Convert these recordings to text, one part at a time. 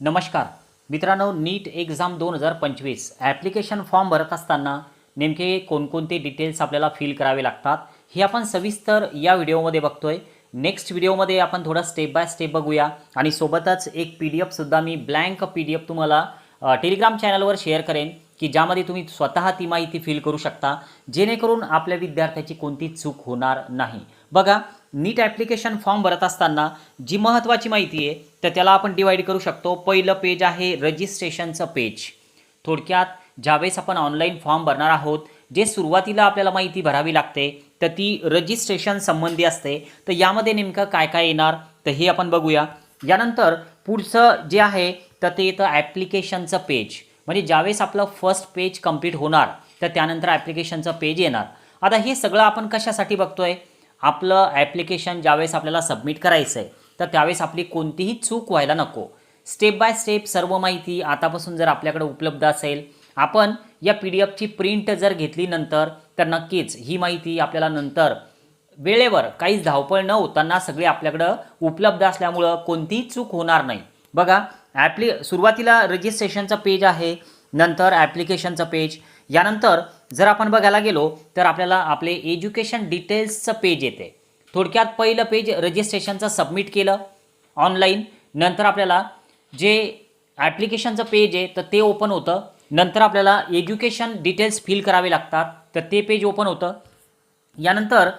नमस्कार. मित्रांनो नीट एक्झाम दोन हजार पंचवीस ॲप्लिकेशन फॉर्म भरत असताना नेमके कोणकोणते डिटेल्स आपल्याला फिल करावे लागतात हे आपण सविस्तर या व्हिडिओमध्ये बघतोय. नेक्स्ट व्हिडिओमध्ये आपण थोडा स्टेप बाय स्टेप बघूया आणि सोबतच एक पी डी एफसुद्धा मी ब्लँक पी डी एफ तुम्हाला टेलिग्राम चॅनलवर शेअर करेन की ज्यामध्ये तुम्ही स्वतः ती माहिती फिल करू शकता जेणेकरून आपल्या विद्यार्थ्याची कोणती चूक होणार नाही. बघा नीट ॲप्लिकेशन फॉर्म भरत असताना जी महत्त्वाची माहिती आहे तर त्याला आपण डिवाईड करू शकतो. पहिलं पेज आहे रजिस्ट्रेशनचं पेज थोडक्यात ज्यावेळेस आपण ऑनलाईन फॉर्म भरणार आहोत जे सुरुवातीला आपल्याला माहिती भरावी लागते तर ती रजिस्ट्रेशन संबंधी असते. तर यामध्ये नेमकं काय काय येणार तर हे आपण बघूया. यानंतर पुढचं जे आहे तर ते येतं ॲप्लिकेशनचं पेज म्हणजे ज्यावेळेस आपलं फर्स्ट पेज कंप्लीट होणार तर त्यानंतर ॲप्लिकेशनचं पेज येणार. आता हे सगळं आपण कशासाठी बघतोय? आपलं ॲप्लिकेशन ज्यावेळेस आपल्याला सबमिट करायचं आहे तर त्यावेळेस आपली कोणतीही चूक व्हायला नको. स्टेप बाय स्टेप सर्व माहिती आतापासून जर आपल्याकडे उपलब्ध असेल आपण या पी डी एफची प्रिंट जर घेतली नंतर तर नक्कीच ही माहिती आपल्याला नंतर वेळेवर काहीच धावपळ न होताना सगळे आपल्याकडं उपलब्ध असल्यामुळं कोणतीही चूक होणार नाही. बघा ॲप्ली सुरुवातीला रजिस्ट्रेशनचं पेज आहे नंतर ॲप्लिकेशनचं पेज यानंतर जर आपण बघायला गेलो तर आपल्याला आपले एज्युकेशन डिटेल्सचं पेज येते. थोडक्यात पहिलं पेज रजिस्ट्रेशनचं सबमिट केलं ऑनलाईन नंतर आपल्याला जे ॲप्लिकेशनचं पेज आहे तर ते ओपन होतं. नंतर आपल्याला एज्युकेशन डिटेल्स फिल करावे लागतात तर ते पेज ओपन होतं. यानंतर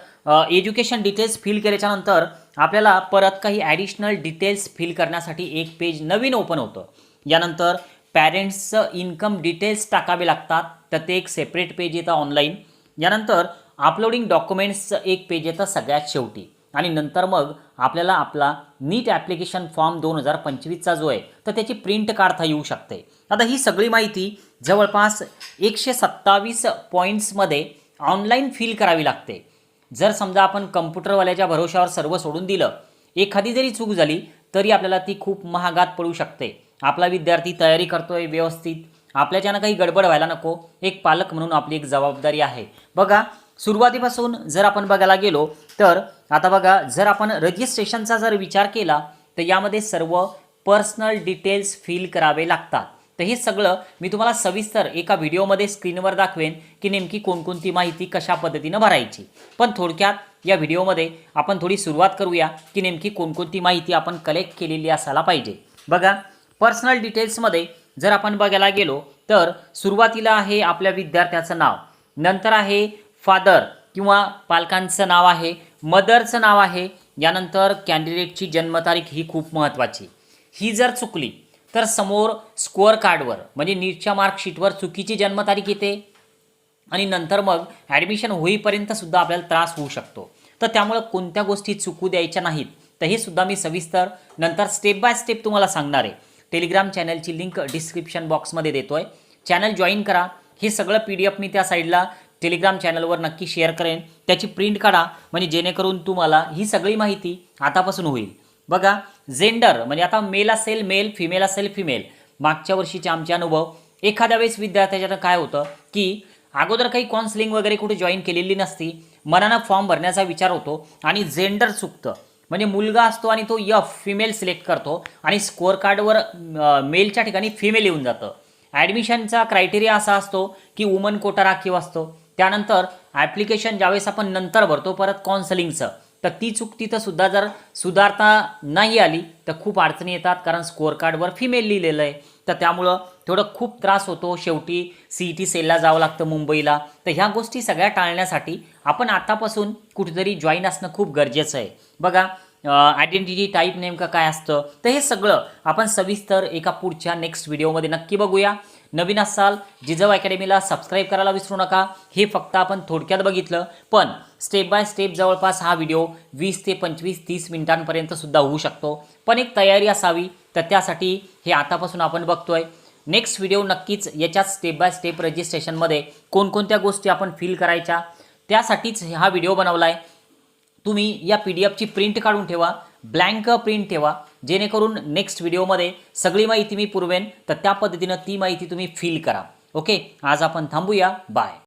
एज्युकेशन डिटेल्स फिल केल्याच्यानंतर आपल्याला परत काही ॲडिशनल डिटेल्स फिल करण्यासाठी एक पेज नवीन ओपन होतं. यानंतर पॅरेंट्सचं इन्कम डिटेल्स टाकावे लागतात. तर ते एक सेपरेट पेज येतं ऑनलाईन यानंतर अपलोडिंग डॉक्युमेंट्सचं एक पेज येतं सगळ्यात शेवटी. आणि नंतर मग आपल्याला आपला नीट ॲप्लिकेशन फॉर्म दोन हजार पंचवीसचा जो आहे तर त्याची प्रिंट काढता येऊ शकते. आता ही सगळी माहिती जवळपास एकशे सत्तावीस पॉईंट्समध्ये ऑनलाईन फिल करावी लागते. जर समजा आपण कम्प्युटरवाल्याच्या भरोशावर सर्व सोडून दिलं एखादी जरी चूक झाली तरी आपल्याला ती खूप महागात पडू शकते. आपला विद्यार्थी तयारी करतोय व्यवस्थित. आपल्याच्यानं काही गडबड व्हायला नको. एक पालक म्हणून आपली एक जबाबदारी आहे. बघा सुरुवातीपासून जर आपण बघायला गेलो तर आता बघा जर आपण रजिस्ट्रेशनचा जर विचार केला तर यामध्ये सर्व पर्सनल डिटेल्स फिल करावे लागतात. तर हे सगळं मी तुम्हाला सविस्तर एका व्हिडिओमध्ये स्क्रीनवर दाखवेन की नेमकी कोणकोणती माहिती कशा पद्धतीनं भरायची. पण थोडक्यात या व्हिडिओमध्ये आपण थोडी सुरुवात करूया की नेमकी कोणकोणती माहिती आपण कलेक्ट केलेली असायला पाहिजे. बघा पर्सनल डिटेल्समध्ये जर आपण बघायला गेलो तर सुरुवातीला आहे आपल्या विद्यार्थ्याचं नाव. नंतर आहे फादर किंवा पालकांचं नाव आहे मदरचं नाव आहे. यानंतर कॅन्डिडेटची जन्मतारीख ही खूप महत्त्वाची ही जर चुकली तर समोर स्कोअर कार्डवर म्हणजे नीटच्या मार्कशीटवर चुकीची जन्मतारीख येते. आणि नंतर मग ॲडमिशन होईपर्यंतसुद्धा आपल्याला त्रास होऊ शकतो. तर त्यामुळं कोणत्या गोष्टी चुकू द्यायच्या नाहीत तर हे सुद्धा मी सविस्तर नंतर स्टेप बाय स्टेप तुम्हाला सांगणार आहे. टेलिग्राम चॅनलची लिंक डिस्क्रिप्शन बॉक्समध्ये देतो आहे चॅनल जॉईन करा. हे सगळं पी डी एफ मी त्या साईडला टेलिग्राम चॅनलवर नक्की शेअर करेन. त्याची प्रिंट काढा. म्हणजे जेणेकरून तुम्हाला ही सगळी माहिती आतापासून होईल. बघा जेंडर म्हणजे आता मेल असेल मेल फिमेल असेल फिमेल मागच्या वर्षीचे आमचे अनुभव एखाद्या वेळेस विद्यार्थ्याच्यानं काय होतं की अगोदर काही कॉन्सलिंग वगैरे कुठे जॉईन केलेली नसती. मनानं फॉर्म भरण्याचा विचार होतो आणि जेंडर चुकतं. म्हणजे मुलगा असतो आणि तो यफ फिमेल सिलेक्ट करतो. आणि स्कोअर कार्डवर मेलच्या ठिकाणी फिमेल येऊन जातं. ॲडमिशनचा क्रायटेरिया असा असतो की वुमन कोटा राखीव असतो. त्यानंतर ॲप्लिकेशन ज्यावेळेस आपण नंतर भरतो परत काउन्सलिंगचं तर ती चूक तिथं सुद्धा जर सुधारता नाही आली तर खूप अडचणी येतात. कारण स्कोअर कार्डवर फिमेल लिहिलेलं आहे. तर त्यामुळं थोडं खूप त्रास होतो. शेवटी सी ई टी सेलला जावं लागतं मुंबईला. तर ह्या गोष्टी सगळ्या टाळण्यासाठी आपण आतापासून कुठेतरी जॉईन असणं खूप गरजेचं आहे. बघा आयडेंटिटी टाईप नेमकं काय असतं? तर हे सगळं आपण सविस्तर एका पुढच्या नेक्स्ट व्हिडिओमध्ये नक्की बघूया. नवीन असाल जिजव अकॅडमीला सबस्क्राईब करायला विसरू नका. हे फक्त आपण थोडक्यात बघितलं पण स्टेप बाय स्टेप जवळपास हा व्हिडिओ वीस ते पंचवीस तीस मिनिटांपर्यंत सुद्धा होऊ शकतो. पण एक तयारी असावी तर त्यासाठी हे आतापासून आपण बघतोय. नेक्स्ट व्हिडिओ नक्कीच याच्यात स्टेप बाय स्टेप रजिस्ट्रेशनमध्ये कोणकोणत्या गोष्टी आपण फील करायच्या त्यासाठीच हा व्हिडिओ बनवला आहे तुम्ही या पी डी एफची प्रिंट काढून ठेवा. ब्लँक प्रिंट ठेवा. जेणेकरून नेक्स्ट व्हिडिओमध्ये सगळी माहिती मी पुरवेन तर त्या पद्धतीनं ती माहिती तुम्ही फिल करा. ओके आज आपण थांबूया. बाय